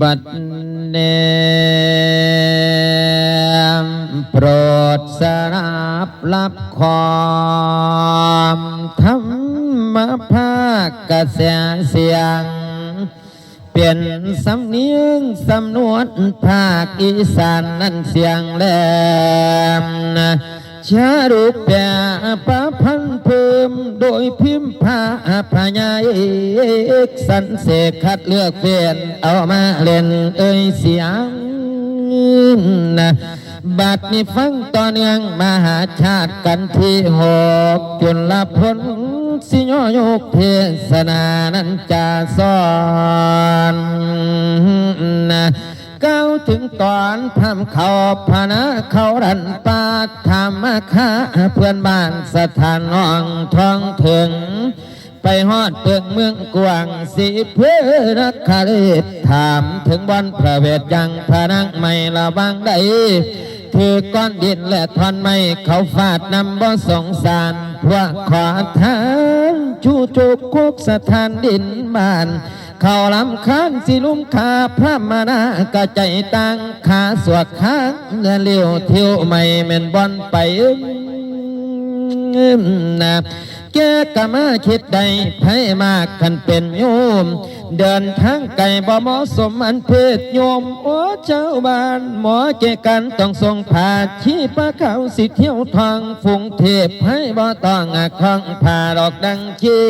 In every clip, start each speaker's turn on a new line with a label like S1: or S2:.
S1: บัดเดมโปรดสรับรับความธรรมภาคกระแสเสียง เปลี่ยนสำเนียงสำนวนภาคอีสานนั้นเสียงแหลมชารูปแปรปะพันเพิ่มโดยพิมพ์พาพญาเอกสันเสกคัดเลือกเปลี่ยนเอามาเล่นเอ่ยเสียงนะบัดนี้ฟังต่อเนื่องมหาชาติกันที่หกจนละพ้น สิโยโยกเทศนานันจะสอนนะก้าวถึงตอนพำเขาพนะเขารันปาธรรมคาเพื่อนบ้านสถานน้องท้องถึง ไปฮอดเปลืองเมืองกวางสีเพื่อนักคาเรศถามถึงบอนพระเวทยังพระนังไม่ระวังใดถือก้อนดินและท่อนไม้เขาฟาดนำบ่สงสาร วกขอทานชูจุกคุกสถานดินบ้าน เขาลำค้างสิลุมขาพระมานากระใจตังขาสวดขาเนื้อเลี้ยวเที่ยวไม่เม่นบอนไปนะ แกก็มาคิดใดไผมากคันเป็นโยม เดินทางไกลบ่เหมาะสมอันเพศโยมโอ้เจ้าบ้านหมอเจกันต้องทรงผ่าชี้ปะเขาสิเที่ยวทางฟุงเทพให้บ่ต้องอาคองผ่าดอกดังชี้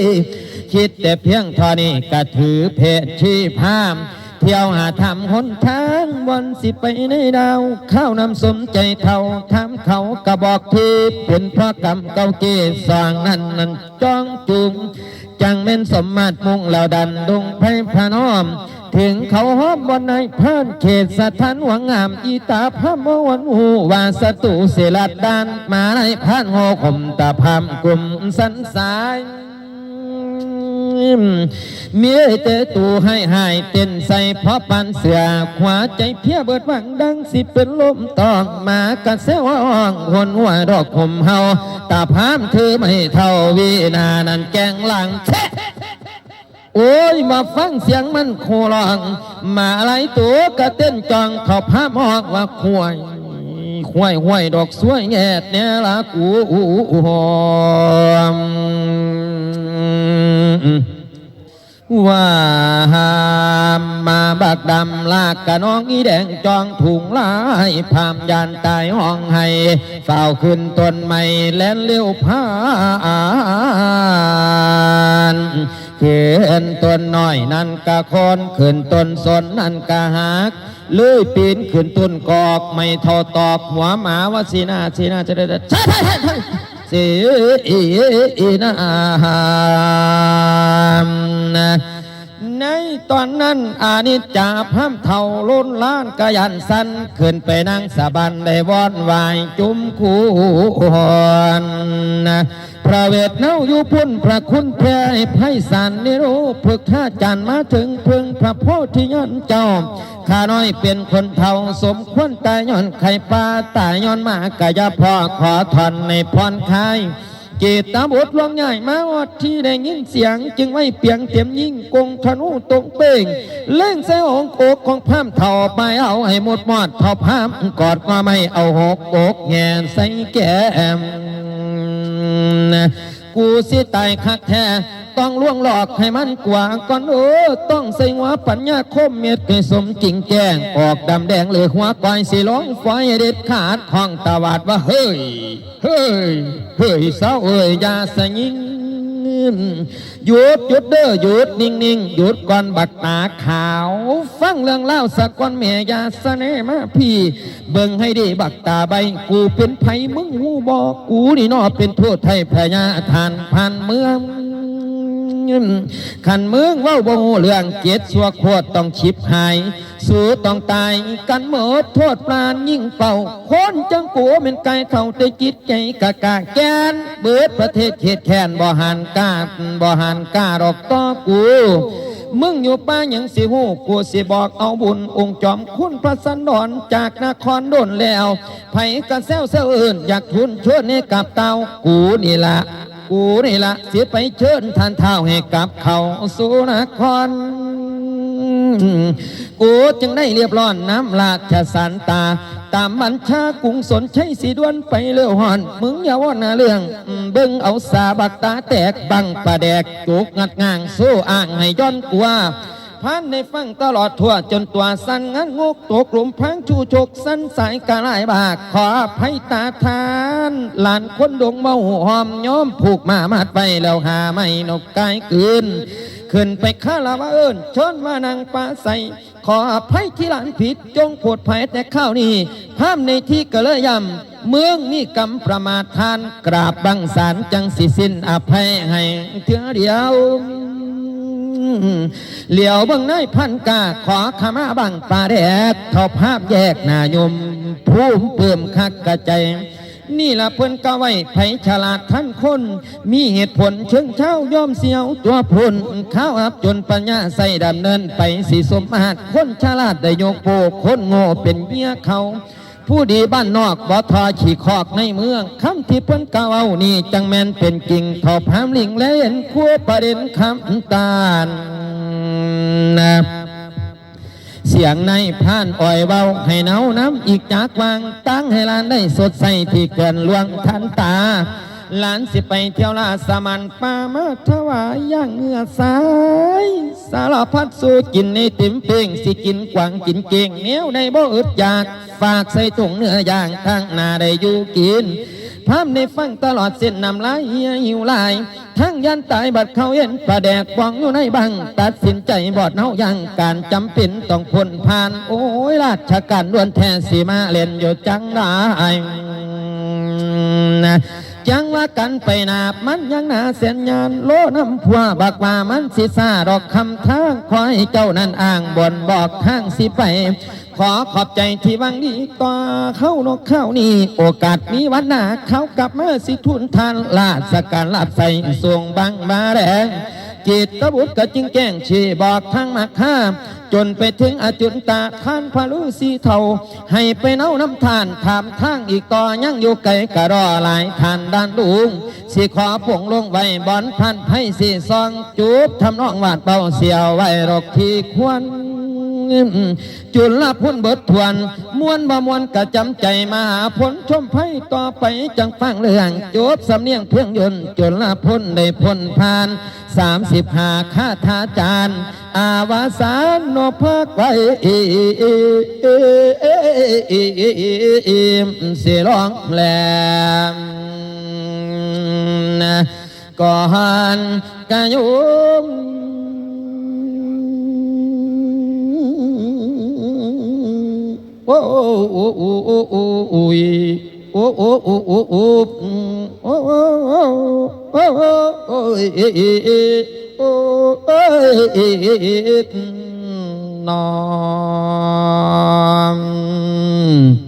S1: คิดแต่เพียงเทอนี้ก็ถือเพศชีพาม เที่ยวหาทำหนทางวันสิไปในดาวเข้านำสมใจเท่าทำเขากระบอกทีเป็นเพราะกรรมเก่าเกสร้างนั้นนั้นจ้องจุงจังเป็นสมมาตรมุ่งเหล่าดันดงไพพระน้อม ถึงเขาหอมบนในเพานเขตสถานหวังงาม อีตาพระมวันหูวาสตุเสลัดดานมาในพานโงคมตาพามกลุ่มสันสาย เมียเตตูให้หายเต้นใส่พราปันเสือขวาใจเพียเบิดหวังดังสิเป็นลมตองมากระเซวอ่องหนหัวดอกผมเฮาตาพามคือไม่เท่าวีนานันแกงหลังแทะโอ้ยมาฟังเสียงมันโคลองมาอะไรตัวกระเต้นจองเขาพามอกว่าควายควายห้วยดอกสวยแงดเนี่ยละกูหอม ว่าหามมาบักดำลากกะน้องอีแดงจองถุงลายพามยานตายห้องให้เฝ้าขึ้นต้นไม้แล่นเลี้ยวพานขึ้นต้นน้อยนั่นกะคนขึ้นต้นสนนั่นกะหักเลื่อยปีนขึ้นต้นกอกไม่เทอตอบหัวหมาว่าสีหน้าสีหน้าจะได้ใช่ใช่ใช่ สิอีอีนามในตอนนั้นอานิจจาพร่ำเท่าล้นล้านกยันสันขึ้นไปนั่งสะบันได้วอนวายจุ้มคูหอน พระเวทเน่าอยู่พุ่นพระคุณแพ่ไพศาลนิโรพึกท่าจันมาถึงพึงพระโพธิยนต์เจ้าข้าน้อยเป็นคนเท่าสมควรตายย้อนไข่ปลาตายย้อนหมากะยาพ่อขอทอนในพรคายเจตตาบทลวงใหญ่มาวัดที่ได้ยินเสียง จึงไม่เปียงเตียมยิ่งกงธนูตรงเป่ง เล่งใส่องโอกของพามเท่าไปเอาให้หมดมอดเท่าพามกอดก็ไม่เอาหกอกแงนใส่แก้ม กูสิตายคักแท้ต้องล่วงหลอกให้มันกว่าก่อนเออต้องใส่หัวปัญญาคมเม็ดให้สมจริงแจ้งออกดำแดงเหลือหัวก้อยสิร้องไฟเด็ดขาดของตาวาดว่าเฮ้ย เฮ้ย เฮ้ยเศร้าเอ้ยยาสยิง หยุดหยุดเด้อหยุดนิ่งนิ่งหยุดก่อนบักตาขาว ฟังเรื่องเล่าสักก่อนแม่อยาสะเนมาพี่ เบิ่งให้ดีบักตาใบกูเป็นไผมึงหูบอกกูนี่นอเป็นโทษไทยพญาทานพันเมือง ขันเมืองเว่าบ่ฮู้เรื่องเกียรติสัวโคตรต้องชิบหาย สู้ต้องตายกันหมดโทษปราณยิ่งเป่าคนจังกูเป็นไก่เข้าแต่จิตใจกะกะแกน เบิดประเทศเขตแค้นบ่หันกาบ่หันกาดอกต่อกูมึงอยู่ป้ายังสิหูกูสิบอกเอาบุญองค์จอมคุณพระสันดรจากนครโดนแล้วไผกระเซวเซวอื่น อยากทุนชวนให้กับเตากูนี่ละ กูนี่ละเสียไปเชิญท่านเท้าให้กลับเขาสุนครกูจึงได้เรียบร้อนน้ำลาชสันตา ตามบัญชากรุงสนใช้สีดวนไปเลือหอน มึงอย่าว่านาเรื่อง เบิ้งเอาสาบักตาแตกบังประแดกจุกงัดง่างสู้อ่างให้ย้อนกว่า พันในฟังตลอดทั่วจนตัวสั่นงันงกตัวกลุ่มพังชูชกสั้นสายกะลายบากขอภัยตาทาน หลานคนดงเมาหอมย้อมผูกมามาดไปแล้วหาไม่นกกายคืนขึ้นไปข้าลาวาเอิญชนมานางปลาใสขออภัยที่หลานผิดจงโปรดภัยแต่ข้าวนี้ภาพในที่กระเลยยำเมืองนี่กำประมาททาน กราบบังสารจังสิสินอภัยให้เถือเดียว เหลียวเบังนยพันกาขอขมาบังปาแดดทอภาพแยกหนายมภูมิเพิ่มคักกระใจนี่ละเพิ่นก็ไว้ไผฉลาดท่านคน มีเหตุผลเชิงเช้ายอมเสียวตัวพุนข้าวอับจนปัญญาใส่ดำเนินไปสีสมมาตรคนฉลาดได้ยกโปคนโง่เป็นเมียเขา ผู้ดีบ้านนอกบ่ทอขี่คอกในเมืองคำที่เพิ่นกล่าวเอานี่จังแมนเป็นจริงทอพามลิงและเห็นขั้วประเด็นคำตาลนะเสียงในพานอ่อยเบาให้เนาน้ำอีกจากวางตั้งให้ลานได้สดใสที่เกินลวงทันตา หลานสิไปเที่ยวลาสมันป่ามาถวายย่างเงือสาย สารพัดสู้กินในติมเพ่งสิกินกวางกินเก่งเนียวในบ่อึดอยาก ฝากใส่ถุงเนื้อย่างทางนาได้อยู่กินภาพในฟังตลอดเส้นนำลายเหียหิวลาย ทั้งยันตายบัดเขาเห็นประแดกฟองอยู่ในบัง ตัดสินใจบอดเน่ายังการจำเป็นต้องพ้นผ่าน โอ้ยราชการล้วนแทนสีมาเล่นอยู่จังได้นะ จังว่ากันไปนาบมันยังหนาเสียนยานโลน้ำพัวบักว่ามันสิซาดอกคำทางคอยเจ้านั่นอ่างบนบอกทางสิไป ขอขอบใจที่วังดีต่อเข้านกเข้านี่ โอกาสมีวันหน้าเขากลับมาสิทุนทานลาสการลาบใส่สวงบังมาแรง จิตตบุตรก็จึงแก้งชี้บอกทางมาข้ามจนไปถึงอาจุนตาท่านพระฤาษีเทาให้ไปเนาน้ำทานถามทางอีกต่อยังอยู่ไกลกะรอหลายทานด้านลุงสิขอผงลงไว้บอนพันให้สีซองจูบทำนองหวาดเบาเสียวไว้รกที่ควรจุลพ้นเบิดทวนมวนบ่มวนกะจำใจมาหาผลชมไพ่ต่อไปจังฟังเรื่องจบสำเนียงเพียงยนต์จุลพ้นได้พ้นผ่านสามสิบห้าคาถาจารย์อาวาสานโนพักไว้เสียร้องแหลมก่อนกายุม โอ้โอ้โอ้โอ้โอ้โอ้โอ้ยโอ้โอ้โอ้โอ้โอ้อืมโอ้โอ้โอ้โอ้โอ้โอ้ยเอเอเอโอ้เอ้ยเอเอเออืมนอน